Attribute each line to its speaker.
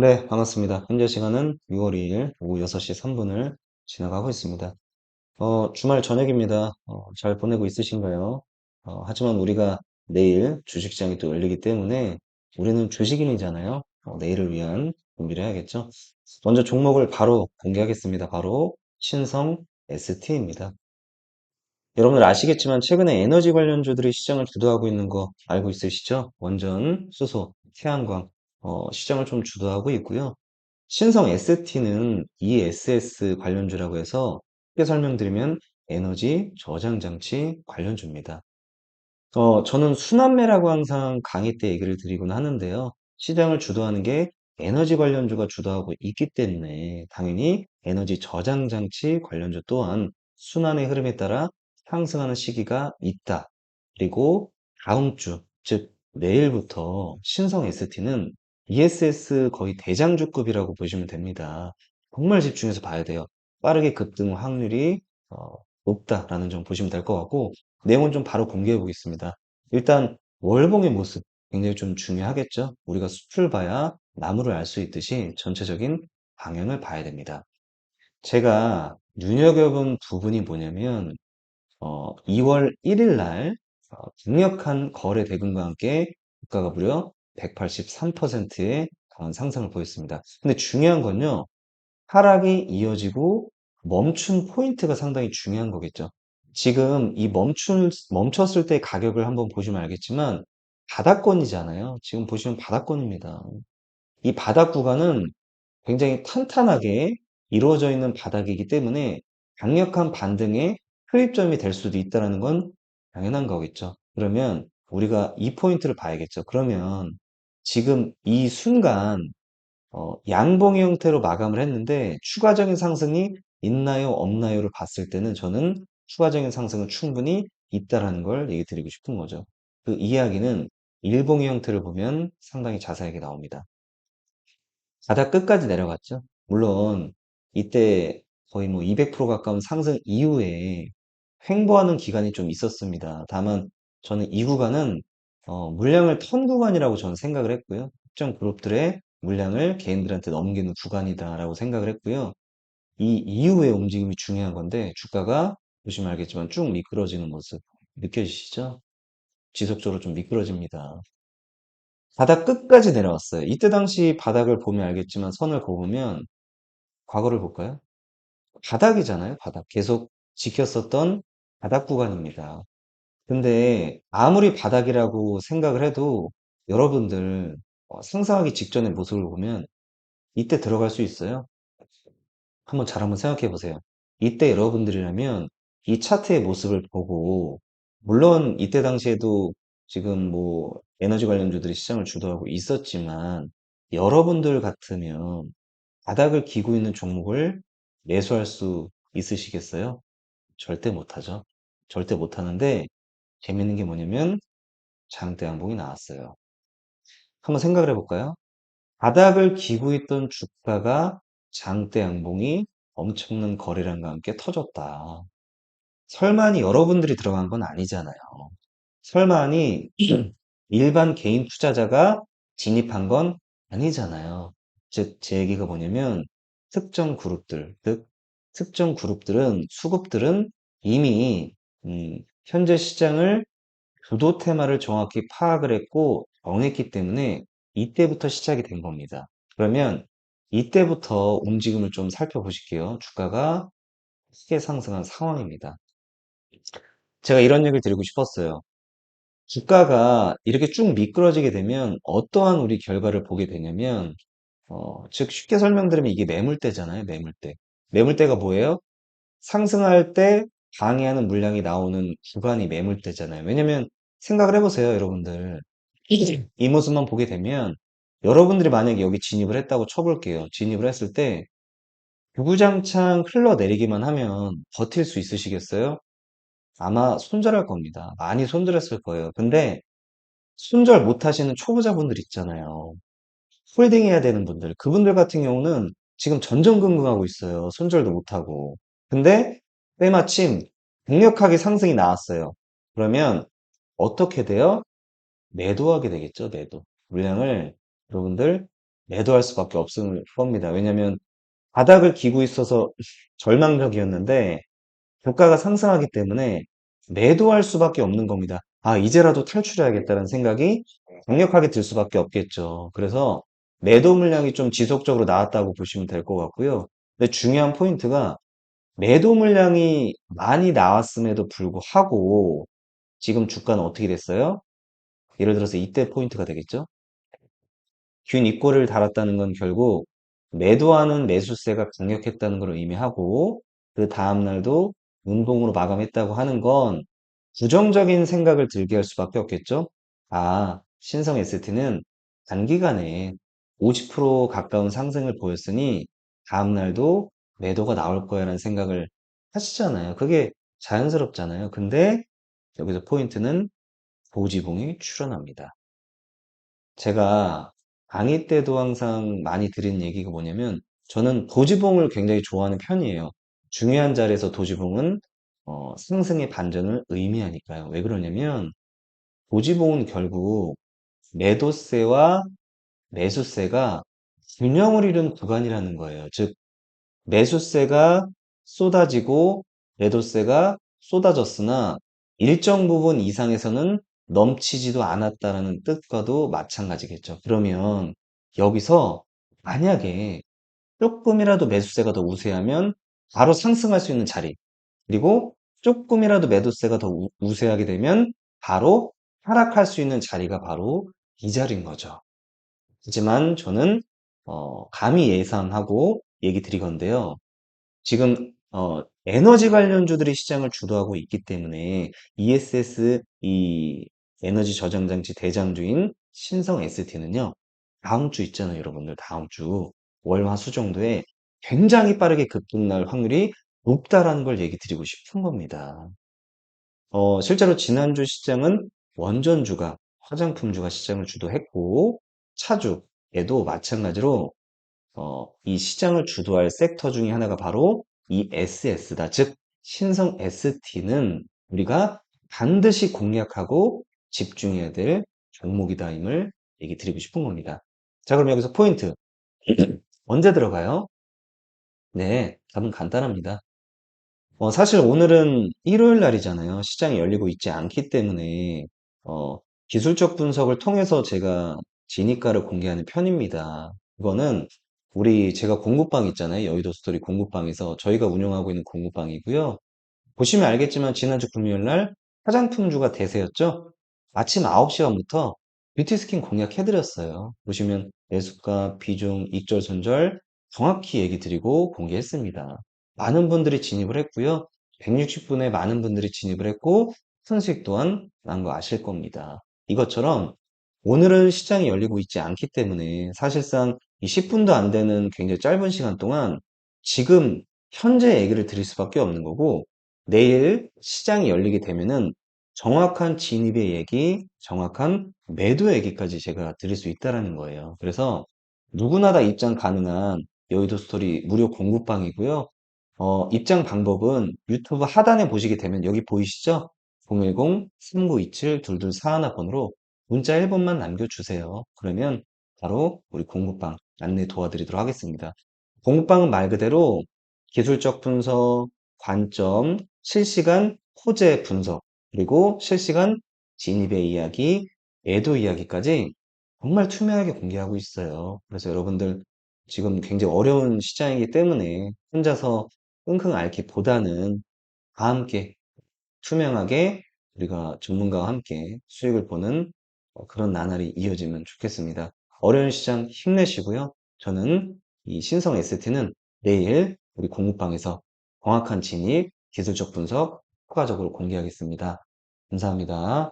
Speaker 1: 네, 반갑습니다. 현재 시간은 6월 2일 오후 6시 3분을 지나가고 있습니다. 어, 주말 저녁입니다. 어, 잘 보내고 있으신가요? 어, 하지만 우리가 내일 주식시장이 또 열리기 때문에 우리는 주식인이잖아요. 어, 내일을 위한 준비를 해야겠죠? 먼저 종목을 바로 공개하겠습니다. 바로 신성 ST입니다. 여러분들 아시겠지만 최근에 에너지 관련주들이 시장을 주도하고 있는 거 알고 있으시죠? 원전, 수소, 태양광, 어, 시장을 좀 주도하고 있고요. 신성 ST는 ESS 관련주라고 해서 쉽게 설명드리면 에너지 저장 장치 관련주입니다. 어, 저는 순환매라고 항상 강의 때 얘기를 드리곤 하는데요. 시장을 주도하는 게 에너지 관련주가 주도하고 있기 때문에 당연히 에너지 저장 장치 관련주 또한 순환의 흐름에 따라 상승하는 시기가 있다. 그리고 다음 주, 즉 내일부터 신성 ST는 ESS 거의 대장주급이라고 보시면 됩니다. 정말 집중해서 봐야 돼요. 빠르게 급등 확률이 어, 높다라는 점 보시면 될 것 같고 내용은 좀 바로 공개해 보겠습니다. 일단 월봉의 모습 굉장히 좀 중요하겠죠. 우리가 숲을 봐야 나무를 알 수 있듯이 전체적인 방향을 봐야 됩니다. 제가 눈여겨본 부분이 뭐냐면 어, 2월 1일 날 어, 강력한 거래 대금과 함께 주가가 무려 183%의 강한 상승을 보였습니다. 근데 중요한 건요. 하락이 이어지고 멈춘 포인트가 상당히 중요한 거겠죠. 지금 이 멈춘, 멈췄을 때 가격을 한번 보시면 알겠지만 바닥권이잖아요. 지금 보시면 바닥권입니다. 이 바닥 구간은 굉장히 탄탄하게 이루어져 있는 바닥이기 때문에 강력한 반등의 흡입점이 될 수도 있다는 건 당연한 거겠죠. 그러면 우리가 이 포인트를 봐야겠죠. 그러면 지금 이 순간 어, 양봉의 형태로 마감을 했는데 추가적인 상승이 있나요, 없나요를 봤을 때는 저는 추가적인 상승은 충분히 있다라는 걸 얘기 드리고 싶은 거죠. 그 이야기는 일봉의 형태를 보면 상당히 자세하게 나옵니다. 바닥 끝까지 내려갔죠. 물론 이때 거의 뭐 200% 가까운 상승 이후에 횡보하는 기간이 좀 있었습니다. 다만 저는 이 구간은 어, 물량을 턴 구간이라고 저는 생각을 했고요. 특정 그룹들의 물량을 개인들한테 넘기는 구간이다라고 생각을 했고요. 이 이후의 움직임이 중요한 건데 주가가 보시면 알겠지만 쭉 미끄러지는 모습 느껴지시죠? 지속적으로 좀 미끄러집니다. 바닥 끝까지 내려왔어요. 이때 당시 바닥을 보면 알겠지만 선을 그으면 과거를 볼까요? 바닥이잖아요, 바닥. 계속 지켰었던 바닥 구간입니다. 근데 아무리 바닥이라고 생각을 해도 여러분들 어, 상상하기 직전의 모습을 보면 이때 들어갈 수 있어요? 한번 잘 한번 생각해 보세요. 이때 여러분들이라면 이 차트의 모습을 보고 물론 이때 당시에도 지금 뭐 에너지 관련주들이 시장을 주도하고 있었지만 여러분들 같으면 바닥을 기고 있는 종목을 매수할 수 있으시겠어요? 절대 못하죠. 절대 못하는데 재밌는 게 뭐냐면 장대 양봉이 나왔어요. 한번 생각을 해볼까요? 바닥을 기고 있던 주가가 장대 양봉이 엄청난 거래량과 함께 터졌다. 설마니 여러분들이 들어간 건 아니잖아요. 설마니 일반 개인 투자자가 진입한 건 아니잖아요. 즉, 제 얘기가 뭐냐면 특정 그룹들, 즉 특정 그룹들은 수급들은 이미 음, 현재 시장을 주도 테마를 정확히 파악을 했고 정했기 때문에 이때부터 시작이 된 겁니다. 그러면 이때부터 움직임을 좀 살펴보실게요. 주가가 크게 상승한 상황입니다. 제가 이런 얘기를 드리고 싶었어요. 주가가 이렇게 쭉 미끄러지게 되면 어떠한 우리 결과를 보게 되냐면 어, 즉 쉽게 설명드리면 이게 매물대잖아요. 매물대. 매물대가 뭐예요? 상승할 때 방해하는 물량이 나오는 구간이 매물대잖아요. 왜냐면 생각을 해보세요, 여러분들. 이 모습만 보게 되면 여러분들이 만약에 여기 진입을 했다고 쳐볼게요. 진입을 했을 때 유구장창 흘러내리기만 하면 버틸 수 있으시겠어요? 아마 손절할 겁니다. 많이 손절했을 거예요. 근데 손절 못 하시는 초보자분들 있잖아요. 홀딩 해야 되는 분들. 그분들 같은 경우는 지금 전전긍긍하고 있어요. 손절도 못 하고. 근데 때마침 강력하게 상승이 나왔어요. 그러면 어떻게 돼요? 매도하게 되겠죠, 매도. 물량을 여러분들 매도할 수밖에 없을 겁니다. 왜냐하면 바닥을 기고 있어서 절망적이었는데 주가가 상승하기 때문에 매도할 수밖에 없는 겁니다. 아, 이제라도 탈출해야겠다는 생각이 강력하게 들 수밖에 없겠죠. 그래서 매도 물량이 좀 지속적으로 나왔다고 보시면 될 것 같고요. 근데 중요한 포인트가 매도 물량이 많이 나왔음에도 불구하고 지금 주가는 어떻게 됐어요? 예를 들어서 이때 포인트가 되겠죠? 균 입고를 달았다는 건 결국 매도하는 매수세가 강력했다는 걸 의미하고 그 다음날도 운동으로 마감했다고 하는 건 부정적인 생각을 들게 할 수밖에 없겠죠? 아, 신성 ST는 단기간에 50% 가까운 상승을 보였으니 다음날도 매도가 나올 거야라는 생각을 하시잖아요. 그게 자연스럽잖아요. 근데 여기서 포인트는 보지봉이 출현합니다. 제가 강의 때도 항상 많이 드린 얘기가 뭐냐면 저는 도지봉을 굉장히 좋아하는 편이에요. 중요한 자리에서 도지봉은 어, 상승의 반전을 의미하니까요. 왜 그러냐면 도지봉은 결국 매도세와 매수세가 균형을 이룬 구간이라는 거예요. 즉 매수세가 쏟아지고 매도세가 쏟아졌으나 일정 부분 이상에서는 넘치지도 않았다라는 뜻과도 마찬가지겠죠. 그러면 여기서 만약에 조금이라도 매수세가 더 우세하면 바로 상승할 수 있는 자리. 그리고 조금이라도 매도세가 더 우- 우세하게 되면 바로 하락할 수 있는 자리가 바로 이 자리인 거죠. 하지만 저는 어, 감히 예상하고 얘기 드리건데요. 지금 어, 에너지 관련주들이 시장을 주도하고 있기 때문에 ESS 이 에너지 저장 장치 대장주인 신성 ST는요. 다음 주 있잖아요, 여러분들. 다음 주 월 화 수 정도에 굉장히 빠르게 급등날 확률이 높다라는 걸 얘기 드리고 싶은 겁니다. 어, 실제로 지난주 시장은 원전주가 화장품주가 시장을 주도했고 차주에도 마찬가지로 어, 이 시장을 주도할 섹터 중에 하나가 바로 이 SS다. 즉, 신성 ST는 우리가 반드시 공략하고 집중해야 될 종목이다임을 얘기 드리고 싶은 겁니다. 자, 그럼 여기서 포인트. 언제 들어가요? 네, 답은 간단합니다. 어, 사실 오늘은 일요일 날이잖아요. 시장이 열리고 있지 않기 때문에, 어, 기술적 분석을 통해서 제가 진입가를 공개하는 편입니다. 이거는 우리 제가 공부방 있잖아요. 여의도 스토리 공부방에서 저희가 운영하고 있는 공부방이고요. 보시면 알겠지만 지난주 금요일 날 화장품주가 대세였죠? 아침 9시 반부터 뷰티 스킨 공략해드렸어요. 보시면 매수가, 비중, 익절, 손절 정확히 얘기 드리고 공개했습니다. 많은 분들이 진입을 했고요. 160분에 많은 분들이 진입을 했고 큰 수익 또한 난 거 아실 겁니다. 이것처럼 오늘은 시장이 열리고 있지 않기 때문에 사실상 이 10분도 안 되는 굉장히 짧은 시간 동안 지금 현재 얘기를 드릴 수밖에 없는 거고 내일 시장이 열리게 되면은 정확한 진입의 얘기, 정확한 매도 얘기까지 제가 드릴 수 있다라는 거예요. 그래서 누구나 다 입장 가능한 여의도 스토리 무료 공부방이고요. 어, 입장 방법은 유튜브 하단에 보시게 되면 여기 보이시죠? 010-3927-2241번으로 문자 1번만 남겨주세요. 그러면 바로 우리 공부방 안내 도와드리도록 하겠습니다. 공부방은 말 그대로 기술적 분석, 관점, 실시간 호재 분석, 그리고 실시간 진입의 이야기, 매도 이야기까지 정말 투명하게 공개하고 있어요. 그래서 여러분들 지금 굉장히 어려운 시장이기 때문에 혼자서 끙끙 앓기보다는 다 함께 투명하게 우리가 전문가와 함께 수익을 보는 어, 그런 나날이 이어지면 좋겠습니다. 어려운 시장 힘내시고요. 저는 이 신성 ST는 내일 우리 공부방에서 정확한 진입, 기술적 분석, 효과적으로 공개하겠습니다. 감사합니다.